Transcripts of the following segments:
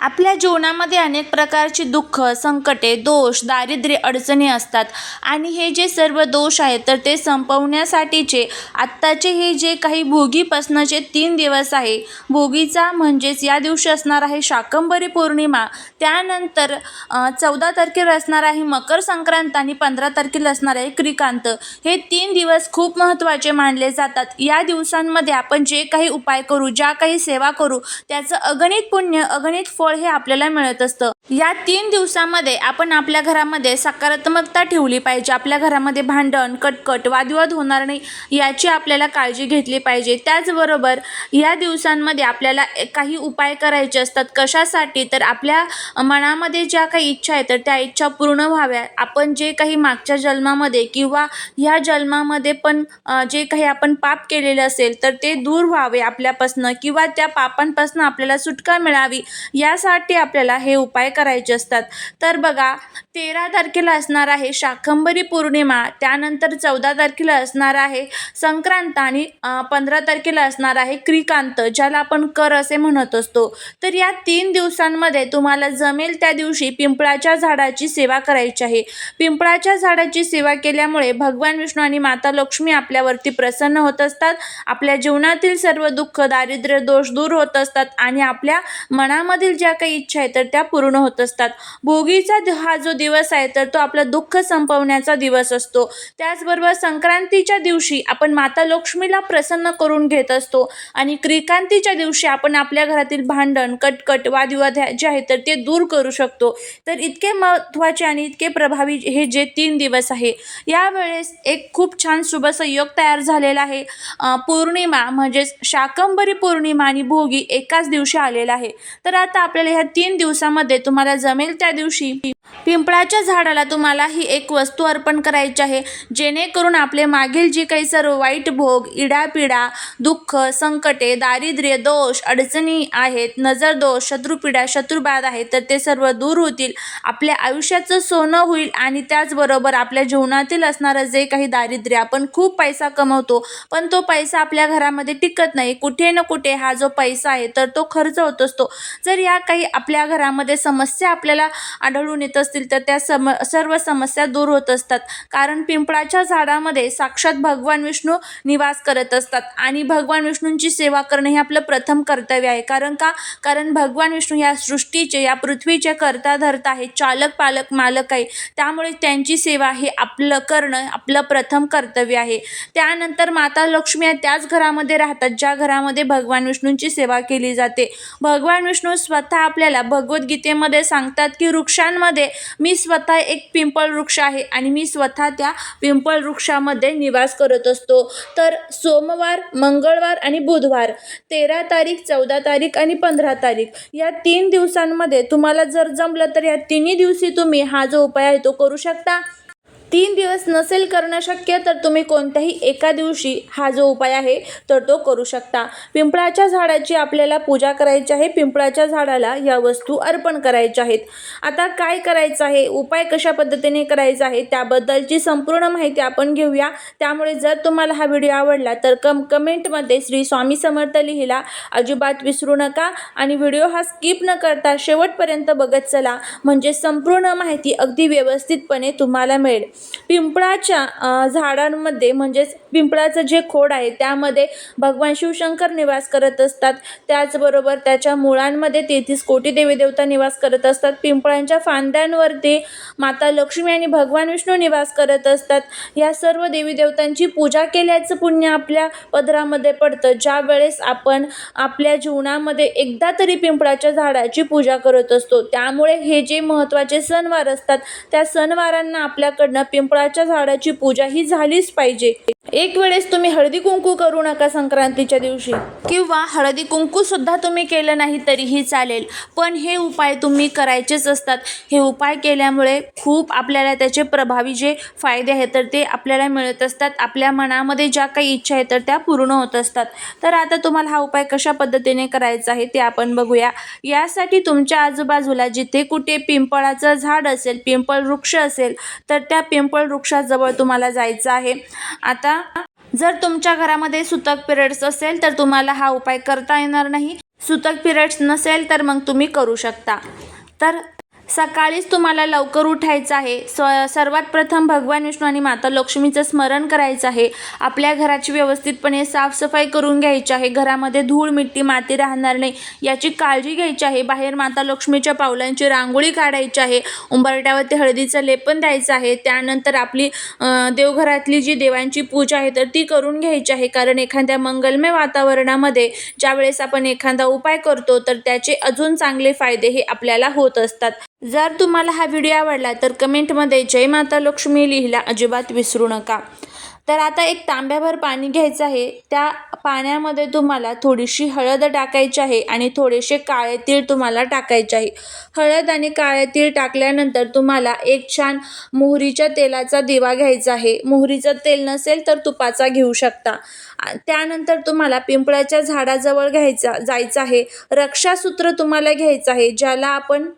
आपल्या जीवनामध्ये अनेक प्रकारची दुःख संकटे दोष दारिद्र्य अडचणी असतात. आणि हे जे सर्व दोष आहेत तर ते संपवण्यासाठीचे आत्ताचे हे जे काही भोगीपासनाचे तीन दिवस आहे भोगीचा म्हणजेच या दिवशी असणार आहे शाकंभरी पौर्णिमा. त्यानंतर चौदा तारखेला असणार आहे मकर संक्रांत आणि पंधरा तारखेला असणार आहे क्रिकांत हे तीन दिवस खूप महत्त्वाचे मानले जातात. या दिवसांमध्ये आपण जे काही उपाय करू ज्या काही सेवा करू त्याचं अगणित पुण्य अगणित फळ हे आपल्याला मिळत असतं. या तीन दिवसामध्ये आपण आपल्या घरामध्ये सकारात्मकता ठेवली पाहिजे. आपल्या घरामध्ये भांडण कटकट वादविवाद होणार नाही याची आपल्याला काळजी घेतली पाहिजे. त्याचबरोबर या दिवसांमध्ये आपल्याला काही उपाय करायचे असतात. कशासाठी? तर आपल्या मनामध्ये ज्या काही इच्छा आहेत तर त्या इच्छा पूर्ण व्हाव्या. आपण जे काही मागच्या जन्मामध्ये किंवा ह्या जन्मामध्ये पण जे काही आपण पाप केलेले असेल तर ते दूर व्हावे आपल्यापासनं किंवा त्या पापांपासून आपल्याला सुटका मिळावी या त्यासाठी आपल्याला हे उपाय करायचे असतात. तर बघा तेरा तारखेला असणार आहे शाकंभरी पौर्णिमा त्यानंतर चौदा तारखेला असणार आहे संक्रांत आणि पंधरा तारखेला असणार आहे क्रिकांत ज्याला आपण कर असे म्हणत असतो. तर या तीन दिवसांमध्ये तुम्हाला जमेल त्या दिवशी पिंपळाच्या झाडाची सेवा करायची आहे. पिंपळाच्या झाडाची सेवा केल्यामुळे भगवान विष्णू आणि माता लक्ष्मी आपल्यावरती प्रसन्न होत असतात. आपल्या जीवनातील सर्व दुःख दारिद्र्य दोष दूर होत असतात आणि आपल्या मनामधील ज्या काही इच्छा आहेत तर त्या पूर्ण होत असतात. भोगीचा हा जो दिवस आहे तर तो आपला दुःख संपवण्याचा दिवस असतो. त्याचबरोबर संक्रांतीच्या दिवशी आपण माता लक्ष्मीला प्रसन्न करून घेत असतो आणि क्रिकांतीच्या दिवशी आपण आपल्या घरातील भांडण कटकट वादविवाद जे आहे तर ते दूर करू शकतो. तर इतके महत्त्वाचे आणि इतके प्रभावी हे जे तीन दिवस आहे यावेळेस एक खूप छान शुभ संयोग तयार झालेला आहे. पौर्णिमा म्हणजेच शाकंभरी पौर्णिमा आणि भोगी एकाच दिवशी आलेला आहे. तर आता आपल्याला ह्या तीन दिवसामध्ये तुम्हाला जमेल त्या दिवशी. पिंपळाच्या झाडाला तुम्हाला ही एक वस्तू अर्पण करायची आहे. जेणेकरून आपले मागील जी काही सर्व वाईट भोग इडापिडा दुःख संकटे दारिद्र्य दोष अडचणी आहेत नजर दोष शत्रुपिडा शत्रुबाध आहेत तर ते सर्व दूर होतील. आपल्या आयुष्याचं सोनं होईल आणि त्याचबरोबर आपल्या जीवनातील असणारं जे काही दारिद्र्य आपण खूप पैसा कमवतो पण तो पैसा आपल्या घरामध्ये टिकत नाही. कुठे ना कुठे हा जो पैसा आहे तर तो खर्च होत असतो. जर या काही आपल्या घरामध्ये समस्या आपल्याला आढळून येत असतील तर त्या सम सर्व समस्या दूर होत असतात. कारण पिंपळाच्या झाडामध्ये साक्षात भगवान विष्णू निवास करत असतात. आणि भगवान विष्णूंची सेवा करणं हे आपलं प्रथम कर्तव्य आहे. कारण का? कारण भगवान विष्णू या सृष्टीचे या पृथ्वीचे करता धरता आहे. चालक पालक मालक आहे. त्यामुळे त्यांची सेवा हे आपलं करणं आपलं प्रथम कर्तव्य आहे. त्यानंतर माता लक्ष्मी या त्याच घरामध्ये राहतात ज्या घरामध्ये भगवान विष्णूंची सेवा केली जाते. भगवान विष्णू स्वतः आपल्याला भगवद्गीतेमध्ये सांगतात की वृक्षांमध्ये मी स्वतः एक पिंपळ वृक्ष आहे आणि मी स्वतः त्या पिंपळ वृक्षामध्ये निवास करत असतो. तर सोमवार मंगळवार आणि बुधवार तेरा तारीख चौदा तारीख आणि पंधरा तारीख या तीन दिवसांमध्ये तुम्हाला जर जमलं तर या तिन्ही दिवशी तुम्ही हा जो उपाय आहे तो करू शकता. तीन दिवस नसेल करणं शक्य तर तुम्ही कोणत्याही एका दिवशी हा जो उपाय आहे तर तो करू शकता. पिंपळाच्या झाडाची आपल्याला पूजा करायची आहे पिंपळाच्या झाडाला या वस्तू अर्पण करायच्या आहेत. आता काय करायचं आहे? उपाय कशा पद्धतीने करायचा आहे? त्याबद्दलची संपूर्ण माहिती आपण घेऊया. त्यामुळे जर तुम्हाला हा व्हिडिओ आवडला तर कम कमेंटमध्ये श्री स्वामी समर्थ लिहिला. अजिबात विसरू नका आणि व्हिडिओ हा स्किप न करता शेवटपर्यंत बघत चला. म्हणजे संपूर्ण माहिती अगदी व्यवस्थितपणे तुम्हाला मिळेल. पिंपळाच्या झाडांमध्ये म्हणजेच पिंपळाचं जे खोड आहे त्यामध्ये भगवान शिवशंकर निवास करत असतात. त्याचबरोबर त्याच्या मुळांमध्ये तेहतीस कोटी देवी देवता निवास करत असतात. पिंपळांच्या फांद्यांवरती माता लक्ष्मी आणि भगवान विष्णू निवास करत असतात. या सर्व देवी देवतांची पूजा केल्याचं पुण्य आपल्या पदरामध्ये पडतं. ज्या वेळेस आपण आपल्या जीवनामध्ये एकदा तरी पिंपळाच्या झाडाची पूजा करत असतो त्यामुळे हे जे महत्त्वाचे सणवार असतात त्या सणवारांना आपल्याकडनं पिंपळाच्या झाडाची पूजा ही झालीच पाहिजे. एक वेळेस तुम्ही हळदी कुंकू करू नका संक्रांतीच्या दिवशी. किंवा हळदी कुंकू सुद्धा तुम्ही केलं नाही तरीही चालेल. पण हे उपाय तुम्ही करायचेच असतात. हे उपाय केल्यामुळे खूप आपल्याला त्याचे प्रभावी जे फायदे आहेत तर ते आपल्याला मिळत असतात. आपल्या मनामध्ये ज्या काही इच्छा आहेत तर त्या पूर्ण होत असतात. तर आता तुम्हाला हा उपाय कशा पद्धतीने करायचा आहे ते आपण बघूया. यासाठी तुमच्या आजूबाजूला जिथे कुठे पिंपळाचं झाड असेल पिंपळ वृक्ष असेल तर त्या पिंपळ वृक्षाजवळ तुम्हाला जायचं आहे. आता जर तुमच्या घरामध्ये सुतक पिरियड्स असेल तर तुम्हाला हा उपाय करता येणार नाही. सुतक पिरियड्स नसेल तर मग तुम्ही करू शकता. तर सकाळीच तुम्हाला लवकर उठायचं आहे. स सर्वात प्रथम भगवान विष्णू आणि माता लक्ष्मीचं स्मरण करायचं आहे. आपल्या घराची व्यवस्थितपणे साफसफाई करून घ्यायची आहे. घरामध्ये धूळ मिट्टी माती राहणार नाही. याची काळजी घ्यायची आहे. बाहेर माता लक्ष्मीच्या पावलांची रांगोळी काढायची आहे. उंबरट्यावरती हळदीचं लेपन द्यायचं आहे. त्यानंतर आपली देवघरातली जी देवांची पूजा आहे तर ती करून घ्यायची आहे. कारण एखाद्या मंगलमय वातावरणामध्ये ज्यावेळेस आपण एखादा उपाय करतो तर त्याचे अजून चांगले फायदे हे आपल्याला होत असतात. जर तुम्हाला हा व्हिडिओ आवडला तर कमेंटमध्ये जय माता लक्ष्मी लिहिला अजिबात विसरू नका. तर आता एक तांब्याभर पाणी घ्यायचं आहे. त्या पाण्यामध्ये तुम्हाला थोडीशी हळद टाकायची आहे आणि थोडेसे काळे तीळ तुम्हाला टाकायचे आहे. हळद आणि काळे तीळ टाकल्यानंतर तुम्हाला एक छान मोहरीच्या तेलाचा दिवा घ्यायचा आहे. मोहरीचं तेल नसेल तर तुपाचा घेऊ शकता. त्यानंतर तुम्हाला पिंपळाच्या झाडाजवळ घ्यायचा जायचं आहे. रक्षासूत्र तुम्हाला घ्यायचं आहे ज्याला आपण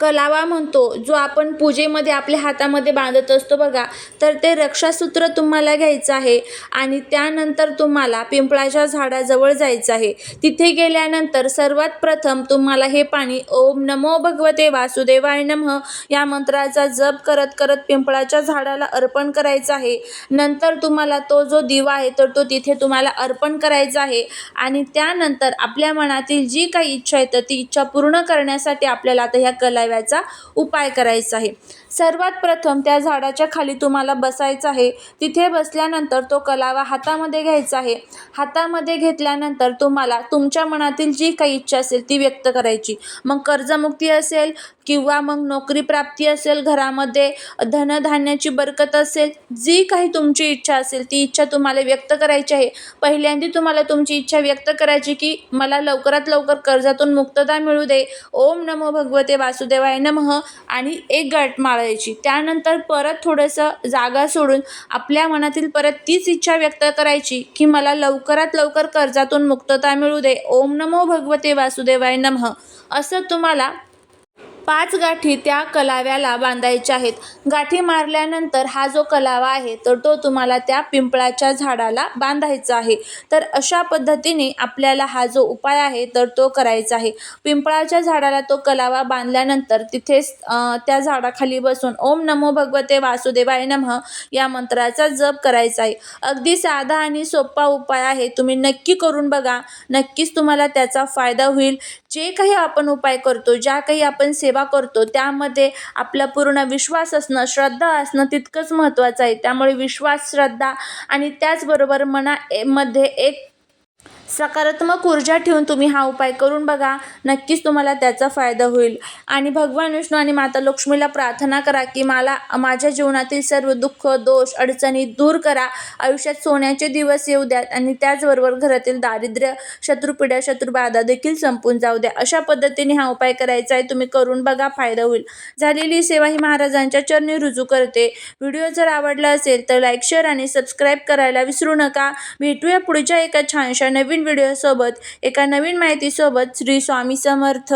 कलावा म्हणतो जो आपण पूजेमध्ये आपल्या हातामध्ये बांधत असतो बघा तर ते रक्षासूत्र तुम्हाला घ्यायचं आहे आणि त्यानंतर तुम्हाला पिंपळाच्या झाडाजवळ जायचं आहे. तिथे गेल्यानंतर सर्वात प्रथम तुम्हाला हे पाणी ओम नमो भगवते वासुदेवाय नमः या मंत्राचा जप करत करत पिंपळाच्या झाडाला अर्पण करायचं आहे. नंतर तुम्हाला तो जो दिवा आहे तर तो तिथे तुम्हाला अर्पण करायचा आहे आणि त्यानंतर आपल्या मनातील जी काही इच्छा आहे तर ती इच्छा पूर्ण करण्यासाठी आपल्याला आता ह्या कला कलाव्याचा उपाय करायचा आहे. सर्वात प्रथम त्या झाडाच्या खाली तुम्हाला बसायचं आहे. तिथे बसल्यानंतर तो कलावा हातामध्ये घ्यायचा आहे. हातामध्ये घेतल्यानंतर तुम्हाला तुमच्या मनातील जी काही इच्छा असेल ती व्यक्त करायची. मग कर्जमुक्ती असेल किंवा मग नोकरी प्राप्ती असेल घरामध्ये धनधान्याची बरकत असेल जी काही तुमची इच्छा असेल ती इच्छा तुम्हाला व्यक्त करायची आहे. पहिल्यांदा तुम्हाला तुमची इच्छा व्यक्त करायची की मला लवकरात लवकर कर्जातून मुक्तता मिळू दे. ओम नमो भगवते वासुदेवाय नमः. आणि एक गाठ माळायची. त्यानंतर परत थोडंसं जागा सोडून आपल्या मनातील परत तीच इच्छा व्यक्त करायची की मला लवकरात लवकर कर्जातून मुक्तता मिळू दे. ओम नमो भगवते वासुदेवाय नमः. असं तुम्हाला पाच गाठी त्या कलाव्याला बांधायच्या आहेत. गाठी मारल्यानंतर हा जो कलावा आहे तर तो तुम्हाला त्या पिंपळाच्या झाडाला बांधायचा आहे. तर अशा पद्धतीने आपल्याला हा जो उपाय आहे तर तो करायचा आहे. पिंपळाच्या झाडाला तो कलावा बांधल्यानंतर तिथेच त्या झाडाखाली बसून ओम नमो भगवते वासुदेवाय नमः या मंत्राचा जप करायचा आहे. अगदी साधा आणि सोपा उपाय आहे तुम्ही नक्की करून बघा. नक्कीच तुम्हाला त्याचा फायदा होईल. जे काही आपण उपाय करतो ज्या काही आपण सेवा करतो. त्यामध्ये आपला पूर्ण विश्वास असणं श्रद्धा असणं तितकंच महत्त्वाचं आहे. त्यामुळे विश्वास श्रद्धा आणि त्याचबरोबर मना ए- मध्ये एक सकारात्मक ऊर्जा ठेवून तुम्ही हा उपाय करून बघा. नक्कीच तुम्हाला त्याचा फायदा होईल. आणि भगवान विष्णू आणि माता लक्ष्मीला प्रार्थना करा की मला माझ्या जीवनातील सर्व दुःख दोष अडचणी दूर करा. आयुष्यात सोन्याचे दिवस येऊ द्यात आणि त्याचबरोबर घरातील दारिद्र्य शत्रुपिढ्या शत्रुबाधा देखील संपून जाऊ द्या. अशा पद्धतीने हा उपाय करायचा आहे तुम्ही करून बघा फायदा होईल. झालेली सेवा ही महाराजांच्या चरणी रुजू करते. व्हिडिओ जर आवडला असेल तर लाईक शेअर आणि सबस्क्राईब करायला विसरू नका. भेटूया पुढच्या एका छानशा नवीन नवीन व्हिडिओसोबत एका नवीन माहितीसोबत श्री स्वामी समर्थ.